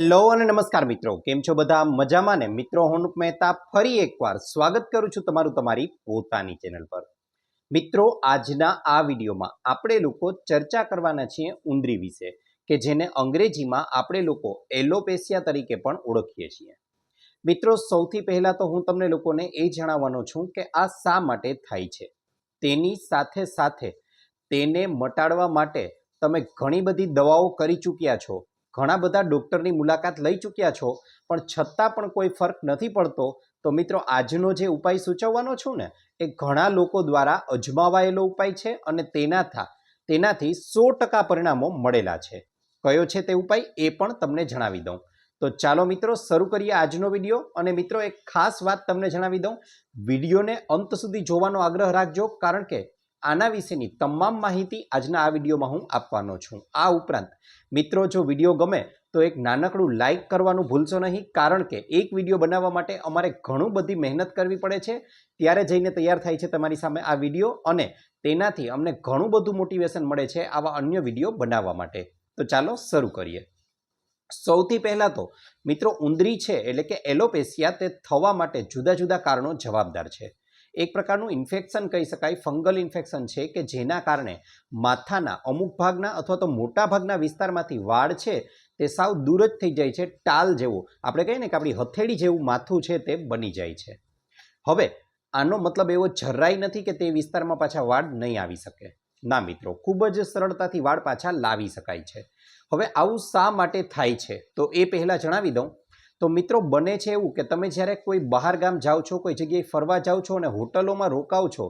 Hello અને નમસ્કાર મિત્રો. કેમ છો બધા? મજામાં ને? મિત્રો, હું મહેતા ફરી એકવાર સ્વાગત કરું છું તમારું તમારી પોતાની ચેનલ પર. મિત્રો, આજના આ વિડીયોમાં આપણે લોકો ચર્ચા કરવાના છીએ ઉંદરી વિશે, કે જેને અંગ્રેજીમાં આપણે લોકો એલોપેશિયા તરીકે પણ ઓળખીએ છીએ. મિત્રો, સૌથી પહેલાં તો હું તમને લોકોને એ જણાવવાનો છું કે આ શા માટે થાય છે? તેની સાથે સાથે તેને મટાડવા માટે તમે ઘણી બધી દવાઓ કરી ચૂક્યા છો. ઘણા બધા ડૉક્ટરની મુલાકાત લઈ ચૂક્યા છો, પણ છતાં પણ કોઈ ફરક નથી પડતો. તો મિત્રો, આજનો જે ઉપાય સૂચવવાનો છું ને, એ ઘણા લોકો દ્વારા અજમાવાયેલો ઉપાય છે અને તેનાથા તેનાથી સો ટકા પરિણામો મળેલા છે. કયો છે તે ઉપાય? એ પણ તમને જણાવી દઉં. તો ચાલો મિત્રો, શરૂ કરીએ આજનો વીડિયો. અને મિત્રો, એક ખાસ વાત તમને જણાવી દઉં. વિડીયોને અંત સુધી જોવાનો આગ્રહ રાખજો, કારણ કે આના વિશેની તમામ માહિતી આજના આ વિડીયોમાં હું આપવાનો છું. આ ઉપરાંત, મિત્રો, જો વીડિયો ગમે તો એક નાનકડું લાઈક કરવાનું ભૂલશો નહીં, કારણ કે એક વીડિયો બનાવવા માટે અમારે ઘણું બધી મહેનત કરવી પડે છે. ત્યારે જઈને તૈયાર થાય છે તમારી સામે આ વીડિયો અને તેનાથી અમને ઘણું બધું મોટિવેશન મળે છે આવા અન્ય વીડિયો બનાવવા માટે. તો ચાલો શરૂ કરીએ. સૌથી પહેલાં તો, મિત્રો ઉંદરી છે એટલે કે એલોપેસિયા તે થવા માટે જુદા જુદા કારણો જવાબદાર છે. એક પ્રકારનું ઇન્ફેક્શન કહી શકાય ફંગલ ઇન્ફેક્શન છે કે જેના કારણે માથાના અમુક ભાગના અથવા તો મોટા ભાગના વિસ્તારમાંથી વાળ છે તે સાવ દૂર જ થઈ જાય છે, ટાલ જેવું. આપણે કહીએ ને કે આપણી હથેળી જેવું માથું છે તે બની જાય છે. હવે, આનો મતલબ એવો જરાય નથી કે તે વિસ્તારમાં પાછા વાળ નહીં આવી શકે. ના મિત્રો, ખૂબ જ સરળતાથી વાળ પાછા લાવી શકાય છે. હવે આવું શા માટે થાય છે? તો એ પહેલાં જણાવી દઉં. તો મિત્રો બને છે એવું કે તમે જ્યારે કોઈ બહાર ગામ જાઓ છો, કોઈ જગ્યાએ ફરવા જાઓ છો અને હોટલોમાં રોકાવ છો,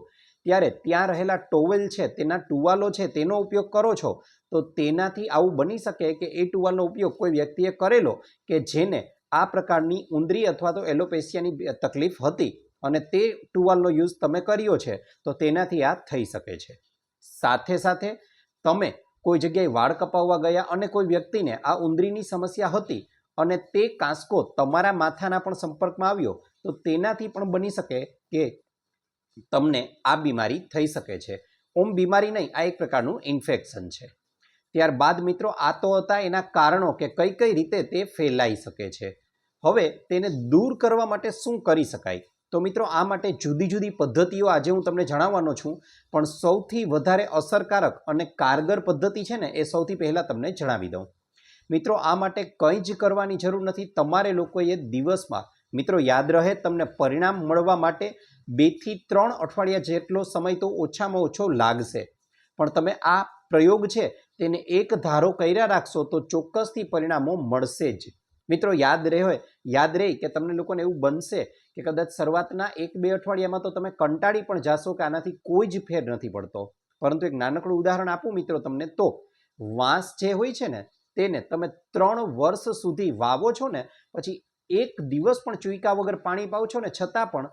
ત્યારે ત્યાં રહેલા ટોવેલ છે, તેના ટુવાલો છે, તેનો ઉપયોગ કરો છો, તો તેનાથી આવું બની શકે કે એ ટુવાલનો ઉપયોગ કોઈ વ્યક્તિએ કરેલો કે જેને આ પ્રકારની ઉંદરી અથવા તો એલોપેસિયાની તકલીફ હતી અને તે ટુવાલનો યુઝ તમે કર્યો છે, તો તેનાથી આ થઈ શકે છે. સાથે સાથે તમે કોઈ જગ્યાએ વાળ કપાવવા ગયા અને કોઈ વ્યક્તિને આ ઉંદરીની સમસ્યા હતી અને તે કાંસકો તમારા માથાના પણ સંપર્કમાં આવ્યો, તો તેનાથી પણ બની શકે કે તમને આ બીમારી થઈ શકે છે. ઓમ બીમારી નહીં, આ એક પ્રકારનું ઇન્ફેક્શન છે. ત્યારબાદ મિત્રો, આ તો હતા એના કારણો કે કઈ કઈ રીતે તે ફેલાઈ શકે છે. હવે તેને દૂર કરવા માટે શું કરી શકાય? તો મિત્રો, આ માટે જુદી જુદી પદ્ધતિઓ આજે હું તમને જણાવવાનો છું, પણ સૌથી વધારે અસરકારક અને કારગર પદ્ધતિ છે ને, એ સૌથી પહેલાં તમને જણાવી દઉં. મિત્રો, આ માટે કંઈ જ કરવાની જરૂર નથી. તમારે લોકોએ દિવસમાં, મિત્રો, યાદ રહે તમને પરિણામ મળવા માટે બેથી ત્રણ અઠવાડિયા જેટલો સમય તો ઓછામાં ઓછો લાગશે. પણ તમે આ પ્રયોગ છે તેને એક ધારો કર્યા રાખશો તો ચોક્કસથી પરિણામો મળશે જ. મિત્રો, યાદ રહે યાદ રહે કે તમને લોકોને એવું બનશે કે કદાચ શરૂઆતના એક બે અઠવાડિયામાં તો તમે કંટાળી પણ જાશો કે આનાથી કોઈ જ ફેર નથી પડતો. પરંતુ એક નાનકડું ઉદાહરણ આપું મિત્રો તમને તો. વાંસ જે હોય છે ને તેને તમે ત્રણ વર્ષ સુધી વાવો છો ને, પછી એક દિવસ પણ ચૂઈકા વગર પાણી પાવ છો ને, છતાં પણ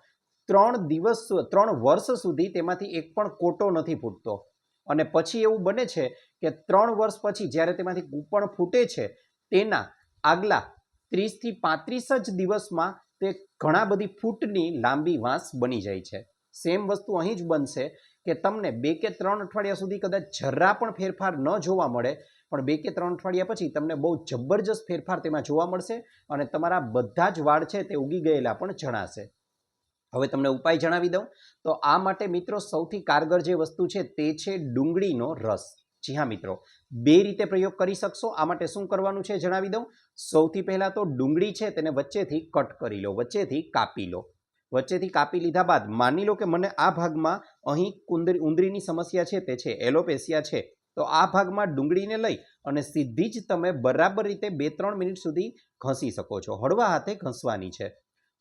ત્રણ દિવસ, ત્રણ વર્ષ સુધી તેમાંથી એક પણ કોટો નથી ફૂટતો. અને પછી એવું બને છે કે ત્રણ વર્ષ પછી જ્યારે તેમાંથી કૂપણ ફૂટે છે, તેના આગલા ત્રીસથી પાંત્રીસ જ દિવસમાં તે ઘણા બધી ફૂટની લાંબી વાંસ બની જાય છે. સેમ વસ્તુ અહીં જ બનશે કે તમને બે કે ત્રણ અઠવાડિયા સુધી કદાચ જરા પણ ફેરફાર ન જોવા મળે પણ બે કે ત્રણ અઠવાડિયા પછી તમને બહુ જબરજસ્ત ફેરફાર તેમાં જોવા મળશે અને તમારા બધા જ વાળ છે તે ઉગી ગયેલા પણ જણાશે. હવે તમને ઉપાય જણાવી દઉં. તો આ માટે મિત્રો સૌથી કારગર જે વસ્તુ છે તે છે ડુંગળીનો રસ. જી હા મિત્રો, બે રીતે પ્રયોગ કરી શકશો. આ માટે શું કરવાનું છે જણાવી દઉં. સૌથી પહેલાં તો ડુંગળી છે તેને વચ્ચેથી કટ કરી લો, વચ્ચેથી કાપી લો. વચ્ચેથી કાપી લીધા બાદ માની લો કે મને આ ભાગમાં અહીં કુંદરી, ઉંદરીની સમસ્યા છે, તે છે એલોપેસિયા છે. તો આ ભાગમાં ડુંગળીને લઈ અને સીધી જ તમે બરાબર રીતે બે ત્રણ મિનિટ સુધી ઘસી શકો છો. હળવા હાથે ઘસવાની છે.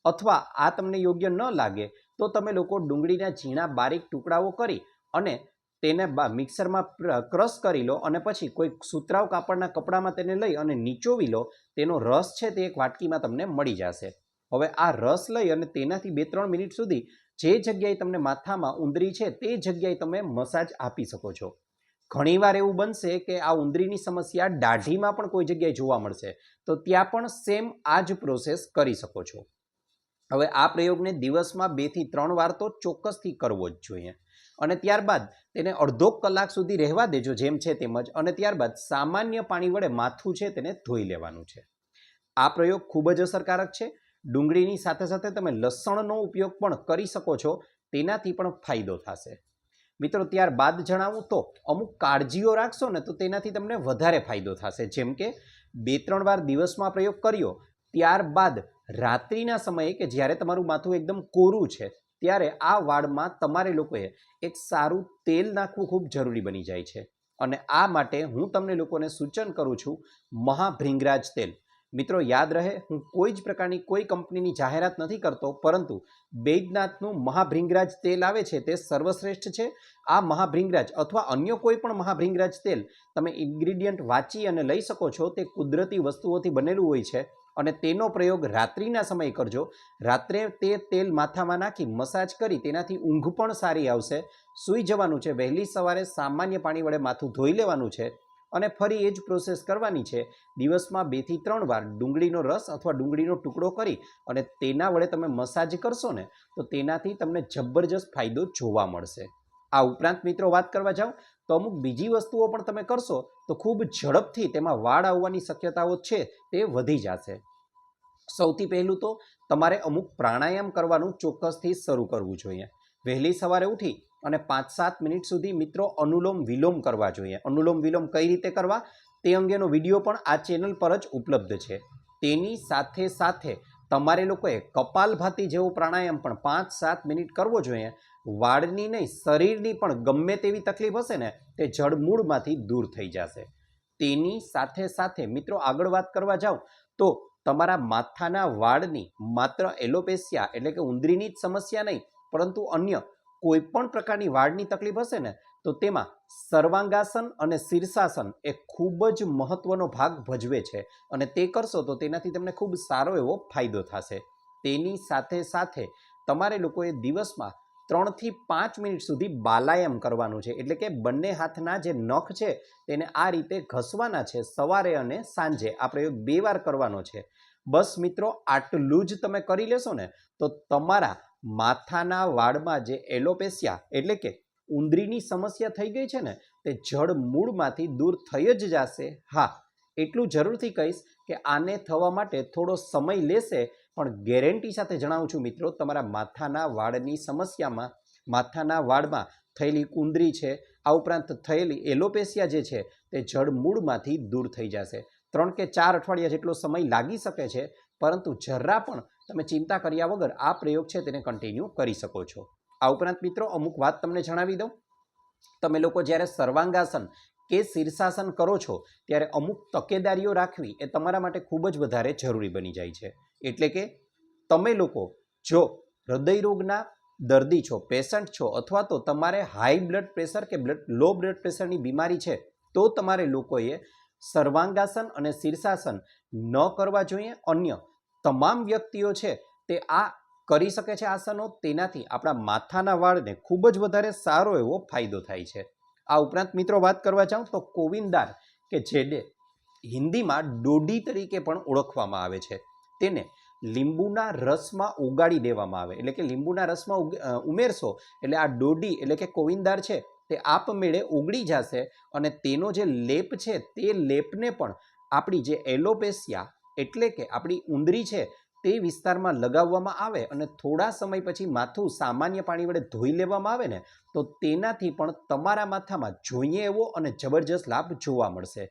અથવા આ તમને યોગ્ય ન લાગે તો તમે લોકો ડુંગળીના ઝીણા બારીક ટુકડાઓ કરી અને તેને મિક્સરમાં ક્રશ કરી લો અને પછી કોઈ સુતરાવ કાપડના કપડામાં તેને લઈ અને નીચોવી લો. તેનો રસ છે તે એક વાટકીમાં તમને મળી જશે. હવે આ રસ લઈ અને તેનાથી બે ત્રણ મિનિટ સુધી જે જગ્યાએ તમને માથામાં ઉંદરી છે તે જગ્યાએ તમે મસાજ આપી શકો છો. ઘણીવાર એવું બનશે કે આ ઉંદરીની સમસ્યા દાઢીમાં પણ કોઈ જગ્યાએ જોવા મળશે. તો ત્યાં પણ સેમ આ જ પ્રોસેસ કરી શકો છો. હવે આ પ્રયોગને દિવસમાં બેથી ત્રણ વાર તો ચોક્કસથી કરવો જ જોઈએ. અને ત્યારબાદ તેને અડધો કલાક સુધી રહેવા દેજો જેમ છે તેમજ અને ત્યારબાદ સામાન્ય પાણી વડે માથું છે તેને ધોઈ લેવાનું છે. આ પ્રયોગ ખૂબ જ અસરકારક છે. ડુંગળીની સાથે સાથે તમે લસણનો ઉપયોગ પણ કરી શકો છો. તેનાથી પણ ફાયદો થશે. મિત્રો, ત્યારબાદ જણાવું તો અમુક કાળજીઓ રાખશો ને તો તેનાથી તમને વધારે ફાયદો થશે. જેમ કે બે ત્રણ વાર દિવસમાં પ્રયોગ કર્યો, ત્યારબાદ રાત્રિના સમયે કે જ્યારે તમારું માથું એકદમ કોરું છે, ત્યારે આ વાળમાં તમારે લોકોએ એક સારું તેલ નાખવું ખૂબ જરૂરી બની જાય છે. અને આ માટે હું તમને લોકોને સૂચન કરું છું, મહાભ્રિંગરાજ તેલ. મિત્રો, યાદ રહે, હું કોઈ જ પ્રકારની કોઈ કંપનીની જાહેરાત નથી કરતો, પરંતુ બૈદનાથનું મહાભૃંગરાજ તેલ આવે છે, તે સર્વશ્રેષ્ઠ છે. આ મહાભૃંગરાજ અથવા અન્ય કોઈ પણ મહાભૃંગરાજ તેલ તમે ઇન્ગ્રીડિયન્ટ વાંચી અને લઈ શકો છો, તે કુદરતી વસ્તુઓથી બનેલું હોય છે. અને તેનો પ્રયોગ રાત્રિના સમયે કરજો. રાત્રે તે તેલ માથામાં નાખી મસાજ કરી, તેનાથી ઊંઘ પણ સારી આવશે. સૂઈ જવાનું છે, વહેલી સવારે સામાન્ય પાણી વડે માથું ધોઈ લેવાનું છે. અને ફરી એ જ પ્રોસેસ કરવાની છે. દિવસમાં બેથી ત્રણ વાર ડુંગળીનો રસ અથવા ડુંગળીનો ટુકડો કરી અને તેના વડે તમે મસાજ કરશો ને, તો તેનાથી તમને જબરજસ્ત ફાયદો જોવા મળશે. આ ઉપરાંત મિત્રો વાત કરવા જાઓ તો અમુક બીજી વસ્તુઓ પણ તમે કરશો, તો ખૂબ ઝડપથી તેમાં વાળ આવવાની શક્યતાઓ છે તે વધી જશે. સૌથી પહેલું તો તમારે અમુક પ્રાણાયામ કરવાનું ચોક્કસથી શરૂ કરવું જોઈએ. વહેલી સવારે ઉઠી અને પાંચ સાત મિનિટ સુધી મિત્રો અનુલોમ વિલોમ કરવા જોઈએ. અનુલોમ વિલોમ કઈ રીતે કરવા? તે અંગેનો વીડિયો પણ આ ચેનલ પર જ ઉપલબ્ધ છે. તેની સાથે સાથે તમારે લોકોએ કપાલભાતી જેવો પ્રાણાયામ પણ પાંચ સાત મિનિટ કરવો જોઈએ. વાળની નહીં, શરીરની પણ ગમે તેવી તકલીફ હશે ને, તે જળમૂળમાંથી દૂર થઈ જશે. તેની સાથે સાથે મિત્રો આગળ વાત કરવા જાઓ તો તમારા માથાના વાળની માત્ર એલોપેસિયા એટલે કે ઉંદરીની જ સમસ્યા નહીં, પરંતુ અન્ય કોઈ પણ પ્રકારની વાળની તકલીફ હશે ને, તો તેમાં સર્વાંગાસન અને શીર્ષાસન એ ખૂબ જ મહત્વનો ભાગ ભજવે છે. અને તે કરશો તો તેનાથી તમને ખૂબ સારો એવો ફાયદો થશે. તેની સાથે સાથે તમારે લોકોએ દિવસમાં ત્રણથી પાંચ મિનિટ સુધી બાલાયામ કરવાનું છે. એટલે કે બંને હાથના જે નખ છે, તેને આ રીતે ઘસવાના છે સવારે અને સાંજે. આ પ્રયોગ બે વાર કરવાનો છે. બસ મિત્રો, આટલું જ તમે કરી લેશો ને, તો તમારા માથાના વાળમાં જે એલોપેસિયા, એટલે કે ઉંદરીની સમસ્યા થઈ ગઈ છે ને, તે જળ મૂળમાંથી દૂર થઈ જ જશે. હા, એટલું જરૂરથી કહીશ કે આને થવા માટે થોડો સમય લેશે, પણ ગેરંટી સાથે જણાવું છું મિત્રો, તમારા માથાના વાળની સમસ્યામાં, માથાના વાળમાં થયેલી કુંદરી છે, આ ઉપરાંત થયેલી એલોપેસિયા જે છે, તે જળ મૂળમાંથી દૂર થઈ જશે. ત્રણ કે ચાર અઠવાડિયા જેટલો સમય લાગી શકે છે, પરંતુ જરા પણ તમે ચિંતા કર્યા વગર આ પ્રયોગ છે તેને કન્ટિન્યુ કરી શકો છો. આ ઉપરાંત મિત્રો, અમુક વાત તમને જણાવી દઉં. તમે લોકો જ્યારે સર્વાંગાસન કે શીર્ષાસન કરો છો, ત્યારે અમુક તકેદારીઓ રાખવી એ તમારા માટે ખૂબ જ વધારે જરૂરી બની જાય છે. એટલે કે તમે લોકો જો હૃદય રોગના દર્દી છો પેશન્ટ છો, અથવા તો તમારે હાઈ બ્લડ પ્રેશર કે બ્લડ લો બ્લડ પ્રેશરની બીમારી છે, તો તમારે લોકોએ સર્વાંગાસન અને શીર્ષાસન ન કરવા જોઈએ. અન્ય તમામ વ્યક્તિઓ છે તે આ કરી શકે છે આસનો, તેનાથી આપણા માથાના વાળને ખૂબ જ વધારે સારો એવો ફાયદો થાય છે. આ ઉપરાંત મિત્રો વાત કરવા જાઉં તો કોવિંદાર કે જેને હિન્દીમાં ડોડી તરીકે પણ ઓળખવામાં આવે છે, તેને લીંબુના રસમાં ઉગાડી દેવામાં આવે. એટલે કે લીંબુના રસમાં ઉમેરશો એટલે આ ડોડી એટલે કે કોવિંદાર છે તે આપમેળે ઉગડી જશે અને તેનો જે લેપ છે તે લેપને પણ આપણી જે એલોપેસિયા એટલે કે આપણી ઉંદરી છે તે વિસ્તારમાં લગાવવામાં આવે અને થોડા સમય પછી માથું સામાન્ય પાણી વડે ધોઈ લેવામાં આવે ને, તો તેનાથી પણ તમારા માથામાં જોઈએ એવો અને જબરજસ્ત લાભ જોવા મળશે.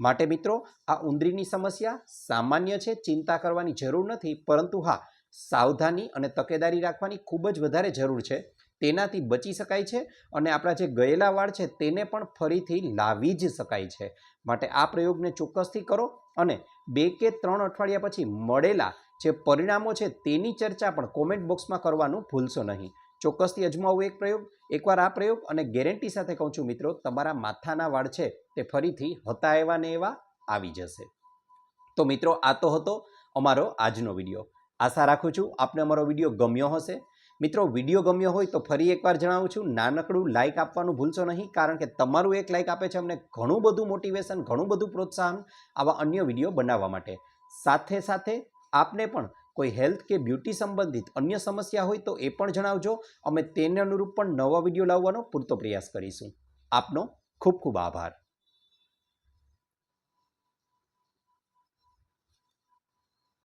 માટે મિત્રો, આ ઉંદરીની સમસ્યા સામાન્ય છે, ચિંતા કરવાની જરૂર નથી, પરંતુ હા, સાવધાની અને તકેદારી રાખવાની ખૂબ જ વધારે જરૂર છે. તેનાથી બચી શકાય છે અને આપણા જે ગયેલા વાળ છે તેને પણ ફરીથી લાવી જ શકાય છે. માટે આ પ્રયોગને ચોક્કસથી કરો અને બે કે ત્રણ અઠવાડિયા પછી મળેલા જે પરિણામો છે તેની ચર્ચા પણ કોમેન્ટ બોક્સમાં કરવાનું ભૂલશો નહીં. ચોક્કસથી અજમાવો એક પ્રયોગ, એકવાર આ પ્રયોગ અને ગેરંટી સાથે કહું છું મિત્રો, તમારા માથાના વાળ છે તે ફરીથી હતા એવા ને એવા આવી જશે. તો મિત્રો, આ તો હતો અમારો આજનો વીડિયો. આશા રાખું છું આપને અમારો વીડિયો ગમ્યો હશે. મિત્રો, વીડિયો ગમ્યો હોય તો ફરી એકવાર જણાવું છું, નાનકડું લાઇક આપવાનું ભૂલશો નહીં, કારણ કે તમારું એક લાઇક આપે છે અમને ઘણું બધું મોટિવેશન ઘણું બધું પ્રોત્સાહન આવા અન્ય વીડિયો બનાવવા માટે. સાથે સાથે આપને પણ કોઈ હેલ્થ કે બ્યુટી સંબંધિત અન્ય સમસ્યા હોય તો એ પણ જણાવજો. અમે તેને અનુરૂપ પણ નવા વીડિયો લાવવાનો પૂરતો પ્રયાસ કરીશું. આપનો ખૂબ ખૂબ આભાર.